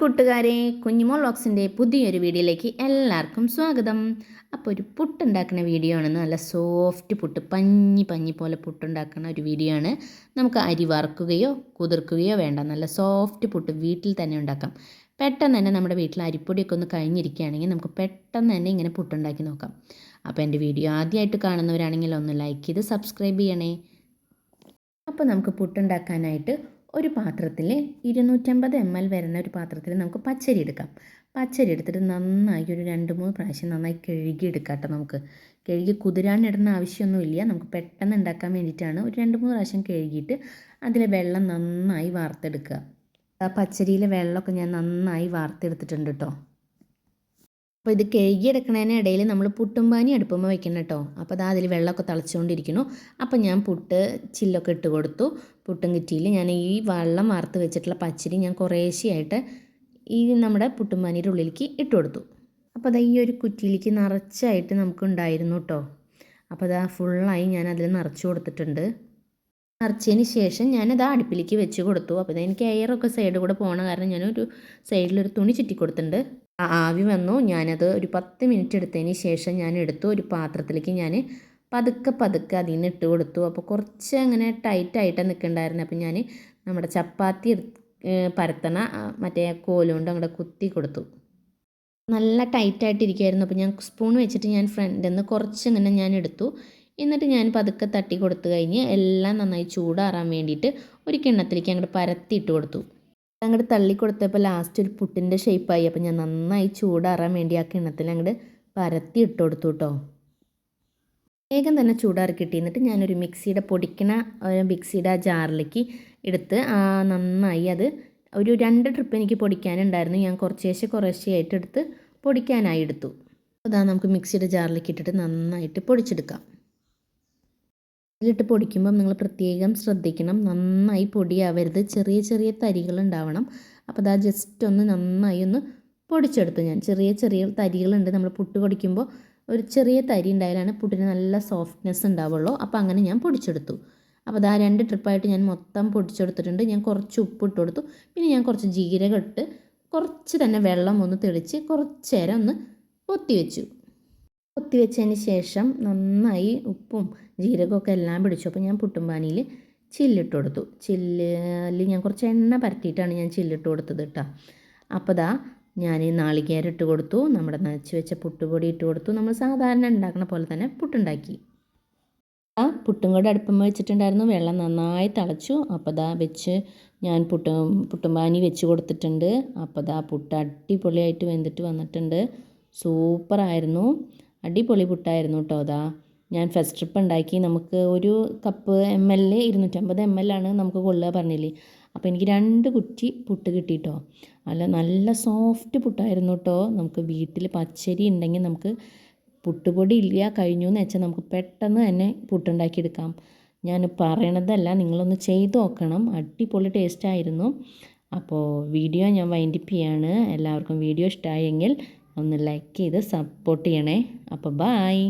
കൂട്ടുകാരെ കുഞ്ഞുമോൾ ബോക്സിന്റെ പുതിയൊരു വീഡിയോയിലേക്ക് എല്ലാവർക്കും സ്വാഗതം. അപ്പോൾ ഒരു പുട്ടുണ്ടാക്കുന്ന വീഡിയോ ആണ്. നല്ല സോഫ്റ്റ് പുട്ട് പഞ്ഞി പഞ്ഞി പോലെ പുട്ടുണ്ടാക്കുന്ന ഒരു വീഡിയോ ആണ്. നമുക്ക് അരി വറുക്കുകയോ കുതിർക്കുകയോ വേണ്ട. നല്ല സോഫ്റ്റ് പുട്ട് വീട്ടിൽ തന്നെ ഉണ്ടാക്കാം. പെട്ടെന്ന് തന്നെ നമ്മുടെ വീട്ടിൽ അരിപ്പൊടിയൊക്കെ ഒന്ന് കഴിഞ്ഞിരിക്കുകയാണെങ്കിൽ നമുക്ക് പെട്ടെന്ന് തന്നെ ഇങ്ങനെ പുട്ടുണ്ടാക്കി നോക്കാം. അപ്പോൾ എന്റെ വീഡിയോ ആദ്യമായിട്ട് കാണുന്നവരാണെങ്കിൽ ഒന്ന് ലൈക്ക് ചെയ്ത് സബ്സ്ക്രൈബ് ചെയ്യണേ. അപ്പോൾ നമുക്ക് പുട്ടുണ്ടാക്കാനായിട്ട് ഒരു പാത്രത്തിൽ ഇരുന്നൂറ്റമ്പത് എം എൽ വരുന്ന ഒരു പാത്രത്തിൽ നമുക്ക് പച്ചരി എടുക്കാം. പച്ചരി എടുത്തിട്ട് നന്നായി ഒരു രണ്ട് മൂന്ന് പ്രാവശ്യം നന്നായി കഴുകി എടുക്കാം കേട്ടോ നമുക്ക്. കഴുകി കുതിരാനിടുന്ന ആവശ്യമൊന്നുമില്ല. നമുക്ക് പെട്ടെന്ന് ഉണ്ടാക്കാൻ വേണ്ടിയിട്ടാണ് ഒരു രണ്ട് മൂന്ന് പ്രാവശ്യം കഴുകിയിട്ട് അതിലെ വെള്ളം നന്നായി വാർത്തെടുക്കുക. ആ പച്ചരിയിലെ വെള്ളമൊക്കെ ഞാൻ നന്നായി വാർത്തെടുത്തിട്ടുണ്ട് കേട്ടോ. അപ്പോൾ ഇത് കഴുകിയെടുക്കണതിന് ഇടയിൽ നമ്മൾ പുട്ടുംപാനി അടുപ്പുമ്പോൾ വെക്കണം കേട്ടോ. അപ്പോൾ അത് അതിൽ വെള്ളമൊക്കെ തിളച്ചുകൊണ്ടിരിക്കുന്നു അപ്പോൾ ഞാൻ പുട്ട് ചില്ലൊക്കെ ഇട്ട് കൊടുത്തു. പുട്ടും കിറ്റിയിൽ ഞാൻ ഈ വെള്ളം വാർത്ത് വെച്ചിട്ടുള്ള പച്ചരി ഞാൻ കുറേശ്ശെയായിട്ട് ഈ നമ്മുടെ പുട്ടുംപാനിയുടെ ഉള്ളിലേക്ക് ഇട്ട് കൊടുത്തു. അപ്പോൾ അത് ഈ ഒരു കുറ്റിയിലേക്ക് നിറച്ചായിട്ട് നമുക്ക് ഉണ്ടായിരുന്നു കേട്ടോ. അപ്പോൾ അത് ഫുള്ളായി ഞാൻ അതിൽ നിറച്ച് കൊടുത്തിട്ടുണ്ട്. നിറച്ചതിന് ശേഷം ഞാനത് അടുപ്പിലേക്ക് വെച്ച് കൊടുത്തു. അപ്പോൾ എനിക്ക് എയറൊക്കെ സൈഡ് കൂടെ പോകണ കാരണം ഞാനൊരു സൈഡിലൊരു തുണി ചുറ്റി കൊടുത്തിട്ടുണ്ട്. ആവി വന്നു. ഞാനത് ഒരു പത്ത് മിനിറ്റ് എടുത്തതിന് ശേഷം ഞാൻ എടുത്തു. ഒരു പാത്രത്തിലേക്ക് ഞാൻ പതുക്കെ പതുക്കെ അതിൽ നിന്ന് ഇട്ട് കൊടുത്തു. അപ്പോൾ കുറച്ച് അങ്ങനെ ടൈറ്റായിട്ട് നിൽക്കണ്ടായിരുന്നു. അപ്പോൾ ഞാൻ നമ്മുടെ ചപ്പാത്തി പരത്തണ മറ്റേ കോലുകൊണ്ട് അങ്ങോട്ട് കുത്തി കൊടുത്തു. നല്ല ടൈറ്റായിട്ടിരിക്കുമായിരുന്നു അപ്പോൾ ഞാൻ സ്പൂൺ വെച്ചിട്ട് ഞാൻ ഫ്രണ്ടിൽ നിന്ന് കുറച്ച് ഇങ്ങനെ ഞാൻ എടുത്തു. എന്നിട്ട് ഞാൻ പതുക്കെ തട്ടി കൊടുത്തു കഴിഞ്ഞ് എല്ലാം നന്നായി ചൂടാറാൻ വേണ്ടിയിട്ട് ഒരു കിണ്ണത്തിലേക്ക് അങ്ങോട്ട് പരത്തിയിട്ട് കൊടുത്തു. അങ്ങോട്ട് തള്ളി കൊടുത്തപ്പോൾ ലാസ്റ്റ് ഒരു പുട്ടിന്റെ ഷേപ്പായി അപ്പോൾ ഞാൻ നന്നായി ചൂടാറാൻ വേണ്ടി ആ കിണ്ണത്തിൽ അങ്ങോട്ട് പരത്തി ഇട്ട് കൊടുത്തു കേട്ടോ വേഗം തന്നെ ചൂടാറി കിട്ടി. എന്നിട്ട് ഞാനൊരു മിക്സിയുടെ പൊടിക്കണ മിക്സിയുടെ ആ ജാറിലേക്ക് എടുത്ത് നന്നായി അത് ഒരു രണ്ട് ട്രിപ്പ് എനിക്ക് പൊടിക്കാനുണ്ടായിരുന്നു. ഞാൻ കുറച്ചേശ്ശെ കുറേശ്ശെയായിട്ട് എടുത്ത് പൊടിക്കാനായി എടുത്തു. അതാ നമുക്ക് മിക്സിയുടെ ജാറിലേക്ക് ഇട്ടിട്ട് നന്നായിട്ട് പൊടിച്ചെടുക്കാം. ഇതിലിട്ട് പൊടിക്കുമ്പം നിങ്ങൾ പ്രത്യേകം ശ്രദ്ധിക്കണം. നന്നായി പൊടിയാവരുത്. ചെറിയ ചെറിയ തരികൾ ഉണ്ടാവണം അപ്പോൾ അതാ ജസ്റ്റ് ഒന്ന് നന്നായി ഒന്ന് പൊടിച്ചെടുത്തു ഞാൻ. ചെറിയ ചെറിയ തരികളുണ്ട്. നമ്മൾ പുട്ട് പൊടിക്കുമ്പോൾ ഒരു ചെറിയ തരി ഉണ്ടായാലാണ് പുട്ടിന് നല്ല സോഫ്റ്റ്നെസ് ഉണ്ടാവുള്ളൂ. അപ്പോൾ അങ്ങനെ ഞാൻ പൊടിച്ചെടുത്തു. അപ്പോൾ അതാ രണ്ട് ട്രിപ്പായിട്ട് ഞാൻ മൊത്തം പൊടിച്ചെടുത്തിട്ടുണ്ട്. ഞാൻ കുറച്ച് ഉപ്പ് ഇട്ട് കൊടുത്തു. പിന്നെ ഞാൻ കുറച്ച് ജീരകം ഇട്ട് കുറച്ച് തന്നെ വെള്ളം ഒന്ന് തെളിച്ച് കുറച്ച് നേരം ഒന്ന് പൊത്തി വെച്ചു പൊത്തി വെച്ചതിന് ശേഷം നന്നായി ഉപ്പും ജീരകമൊക്കെ എല്ലാം പിടിച്ചു. അപ്പോൾ ഞാൻ പുട്ടുംപാനിയിൽ ചില്ലിട്ട് കൊടുത്തു. ചില്ലിൽ ഞാൻ കുറച്ച് എണ്ണ പരത്തിയിട്ടാണ് ഞാൻ ചില്ലിട്ട് കൊടുത്തത് കേട്ടോ. അപ്പോൾ ദാ ഞാൻ നാളികേരം ഇട്ട് കൊടുത്തു. നമ്മുടെ നനച്ച് വെച്ച പുട്ടുപൊടി ഇട്ട് കൊടുത്തു. നമ്മൾ സാധാരണ ഉണ്ടാക്കുന്ന പോലെ തന്നെ പുട്ടുണ്ടാക്കി. ആ പുട്ടും കൂടെ അടുപ്പം വെച്ചിട്ടുണ്ടായിരുന്നു. വെള്ളം നന്നായി തിളച്ചു. അപ്പോൾ ദാ വെച്ച് ഞാൻ പുട്ടും പുട്ടുംപാനി വെച്ച് കൊടുത്തിട്ടുണ്ട്. അപ്പോൾ ദാ പുട്ട് അടിപൊളിയായിട്ട് വെന്തിട്ട് വന്നിട്ടുണ്ട്. സൂപ്പറായിരുന്നു. അടിപൊളി പുട്ടായിരുന്നു കേട്ടോ അതാ. ഞാൻ ഫസ്റ്റ് ട്രിപ്പ് ഉണ്ടാക്കി. നമുക്ക് ഒരു കപ്പ് എം എൽ ഇരുന്നൂറ്റമ്പത് എം എൽ ആണ് നമുക്ക് കൊള്ളുക പറഞ്ഞില്ലേ. അപ്പോൾ എനിക്ക് രണ്ട് കുറ്റി പുട്ട് കിട്ടിയിട്ടോ അല്ല നല്ല സോഫ്റ്റ് പുട്ടായിരുന്നു കേട്ടോ നമുക്ക് വീട്ടിൽ പച്ചരി ഉണ്ടെങ്കിൽ നമുക്ക് പുട്ടുപൊടി ഇല്ല കഴിഞ്ഞു എന്ന് വെച്ചാൽ നമുക്ക് പെട്ടെന്ന് തന്നെ പുട്ടുണ്ടാക്കിയെടുക്കാം. ഞാൻ പറയണതല്ല നിങ്ങളൊന്ന് ചെയ്ത് നോക്കണം. അടിപൊളി ടേസ്റ്റായിരുന്നു അപ്പോൾ വീഡിയോ ഞാൻ വൈൻഡിപ്പ് ചെയ്യാണ്. എല്ലാവർക്കും വീഡിയോ ഇഷ്ടമായെങ്കിൽ ഒന്ന് ലൈക്ക് ചെയ്ത് സപ്പോർട്ട് ചെയ്യണേ. അപ്പോൾ ബായ്